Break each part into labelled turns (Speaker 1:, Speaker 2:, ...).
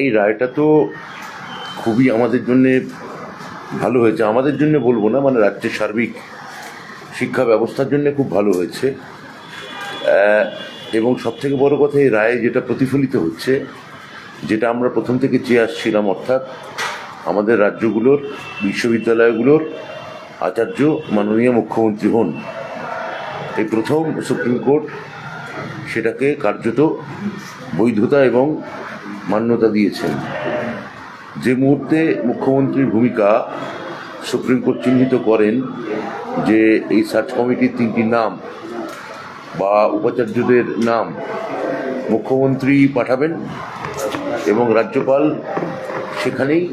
Speaker 1: এই রায়টা তো খুবই আমাদের জন্যে ভালো হয়েছে। আমাদের জন্য বলব না মানে রাজ্যের সার্বিক শিক্ষা ব্যবস্থার জন্য খুব ভালো হয়েছে। এবং সব থেকে বড় কথা, এই রায়ে যেটা প্রতিফলিত হচ্ছে, যেটা আমরা প্রথম থেকে চেয়ে আসছিলাম, অর্থাৎ আমাদের রাজ্যগুলোর, বিশ্ববিদ্যালয়গুলোর আচার্য মাননীয় মুখ্যমন্ত্রী হন। এই প্রথম সুপ্রিম কোর্ট সেটাকে কার্যত বৈধতা এবং মান্যতা দিয়েছেন। যে মুহূর্তে মুখ্যমন্ত্রীর ভূমিকা সুপ্রিম কোর্ট চিহ্নিত করেন যে এই সার্চ কমিটির তিনটি নাম বা উপাচার্যদের নাম মুখ্যমন্ত্রী পাঠাবেন এবং রাজ্যপাল সেখানেই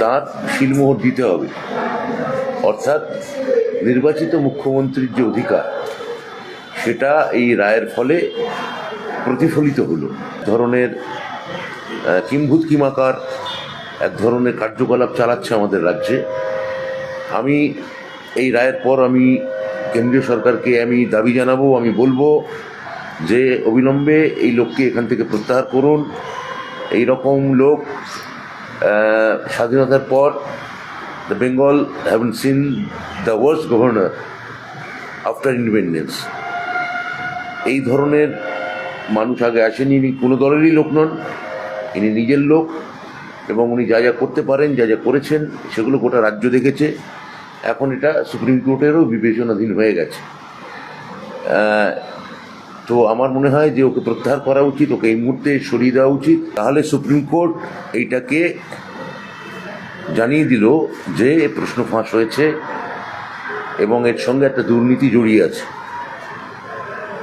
Speaker 1: তার শিলমোহর দিতে হবে। অর্থাৎ নির্বাচিত মুখ্যমন্ত্রীর যে অধিকার, সেটা এই রায়ের ফলে প্রতিফলিত হলো। ধরনের কিম্ভূত কিমাকার, এক ধরনের কার্যকলাপ চালাচ্ছে আমাদের রাজ্যে। আমি এই রায়ের পর আমি কেন্দ্রীয় সরকারকে আমি দাবি জানাব, আমি বলব যে অবিলম্বে এই লোককে এখান থেকে প্রত্যাহার করুন। এই রকম লোক স্বাধীনতার পর the Bengal haven seen the worst governor after independence এই ধরনের মানুষ আগে আসেনি, ইনি কোনো দলেরই লোক নন, ইনি নিজের লোক এবং উনি যা যা করতে পারেন, যা যা করেছেন, সেগুলো গোটা রাজ্য দেখেছে। এখন এটা সুপ্রিম কোর্টেরও বিবেচনাধীন হয়ে গেছে। তো আমার মনে হয় যে ওকে প্রত্যাহার করা উচিত, ওকে এই মুহূর্তে সরিয়ে দেওয়া উচিত। তাহলে সুপ্রিম কোর্ট এইটাকে জানিয়ে দিল যে প্রশ্ন ফাঁস হয়েছে এবং এর সঙ্গে একটা দুর্নীতি জড়িয়ে আছে।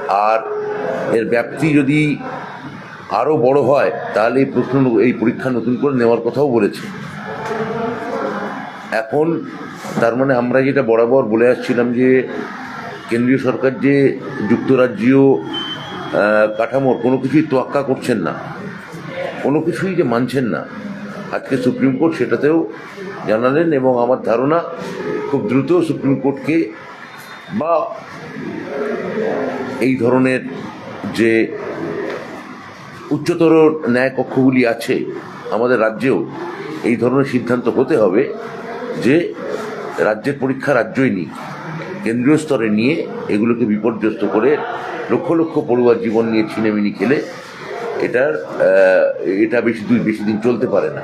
Speaker 1: আর এর ব্যাপ্তি যদি আরও বড় হয়, তাহলে এই প্রশ্ন, এই পরীক্ষা নতুন করে নেওয়ার কথাও বলেছে। এখন তার মানে আমরা যেটা বরাবর বলে আসছিলাম যে, কেন্দ্রীয় সরকার যে যুক্তরাজ্যীয় কাঠামোর কোনো কিছুই তোয়াক্কা করছেন না। কোনো কিছুই যে মানছেন না। আজকে সুপ্রিম কোর্ট সেটাতেও জানালেন এবং আমার ধারণা খুব দ্রুত সুপ্রিম কোর্টকে বা এই ধরনের যে উচ্চতর ন্যায় কক্ষগুলি আছে আমাদের রাজ্যেও এই ধরনের সিদ্ধান্ত হতে হবে যে রাজ্যের পরীক্ষা রাজ্যই নিক, কেন্দ্রীয় স্তরে নিয়ে এগুলোকে বিপর্যস্ত করে লক্ষ লক্ষ পড়ুয়ার জীবন নিয়ে ছিনেমিনি খেলে এটার এটা বেশি দূর বেশি দিন চলতে পারে না।